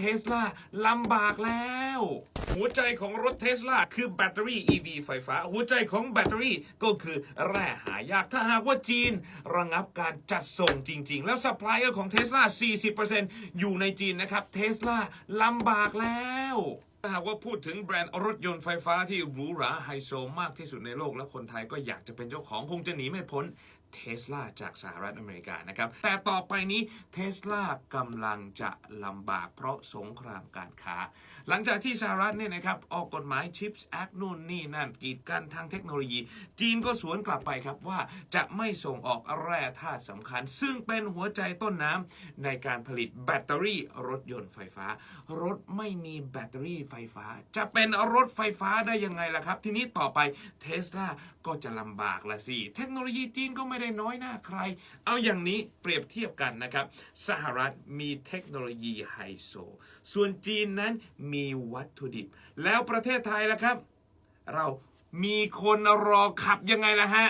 เทสลาลำบากแล้ว หัวใจของรถเทสลาคือแบตเตอรี่ EV ไฟฟ้า หัวใจของแบตเตอรี่ก็คือแร่หายาก ถ้าหากว่าจีน ระงับการจัดส่งจริง ๆ แล้วซัพพลายเออร์ของเทสลา 40%อยู่ในจีนนะครับเทสลาลำบากแล้วถ้าหากว่าพูดถึงแบรนด์รถยนต์ไฟฟ้าที่หรูหราไฮโซมากที่สุดในโลกและคนไทยก็อยากจะเป็นเจ้าของคงจะหนีไม่พ้น เทสลาจากสหรัฐอเมริกานะครับ แต่ต่อไปนี้เทสลากำลังจะลำบากเพราะสงครามการค้า หลังจากที่สหรัฐเนี่ยนะครับ ออกกฎหมาย Chips Act นู่นนี่นั่นกีดกันทางเทคโนโลยี จีนก็สวนกลับไปครับว่าจะไม่ส่งออกแร่ธาตุสำคัญ ซึ่งเป็นหัวใจต้นน้ำในการผลิตแบตเตอรี่รถยนต์ไฟฟ้า รถไม่มีแบตเตอรี่ไฟฟ้า จะเป็นรถไฟฟ้าได้ยังไงล่ะครับ ทีนี้ต่อไปเทสลาก็จะลำบากละสิเทคโนโลยีจีนก็ไม่ได้น้อยหน้าใคร เอาอย่างนี้เปรียบเทียบกันนะครับ สหรัฐมีเทคโนโลยีไฮโซ ส่วนจีนนั้นมีวัตถุดิบ แล้วประเทศไทยล่ะครับ เรามีคนรอขับยังไงล่ะฮะ